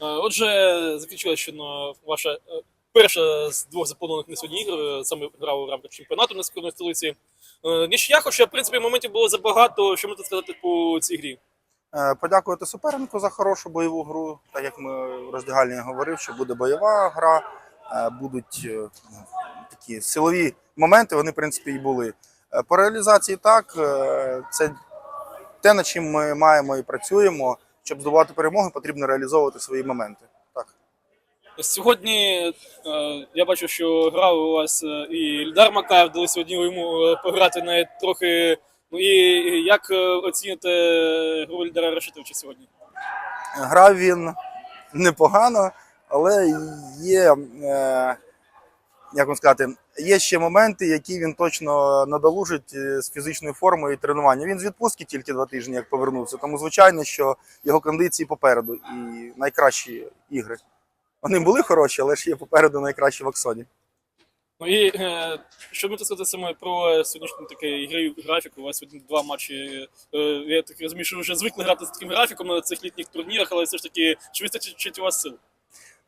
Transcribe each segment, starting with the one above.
Отже, закінчилася щойно ваша е, перша з двох запланованих на сьогодні ігр, е, саме гра у рамках чемпіонату на скорної столиці. Е, Нічия, хоча, в принципі, моментів було забагато. Що можете сказати по цій грі? Е, Подякувати супернику за хорошу бойову гру. Так як ми в роздягальні говорив, що буде бойова гра, е, будуть е, такі силові моменти, вони, в принципі, і були. Е, По реалізації так, е, це те, над чим ми маємо і працюємо. Щоб здобувати перемоги, потрібно реалізовувати свої моменти. Так. Сьогодні е, я бачу, що грав у вас е, і Ільдар Макаєв, дали сьогодні йому е, пограти навіть трохи. Ну і як оціните гру Ільдара Рашитовича сьогодні? Грав він непогано, але є, е, як вам сказати, є ще моменти, які він точно надолужить е, з фізичною формою і тренування. Він з відпустки тільки два тижні, як повернувся. Тому, звичайно, що його кондиції попереду і найкращі ігри. Вони були хороші, але ж є попереду найкращі в Аксоні. Ну і е, що можете сказати саме про сьогоднішній такий ігровий графік? У вас два матчі. Е, я так розумію, що ви вже звикли грати з таким графіком на цих літніх турнірах, але все ж таки, чи вистачить у вас сил?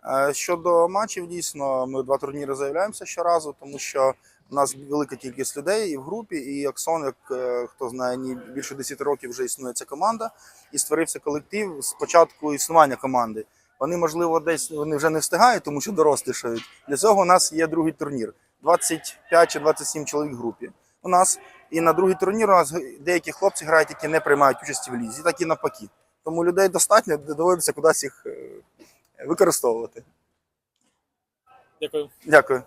Е, Щодо матчів, дійсно, ми два турніри заявляємося щоразу, тому що у нас велика кількість людей і в групі, і Аксон, як е, хто знає, ні більше 10 років вже існує ця команда, і створився колектив з початку існування команди. Вони, можливо, десь вони вже не встигають, тому що дорослішають. Для цього у нас є другий турнір 25 чи 27 чоловік в групі. У нас і на другий турнір у нас деякі хлопці грають, які не приймають участі в лізі, так і навпаки. Тому людей достатньо, доводиться кудись їх е, використовувати. Дякую. Дякую.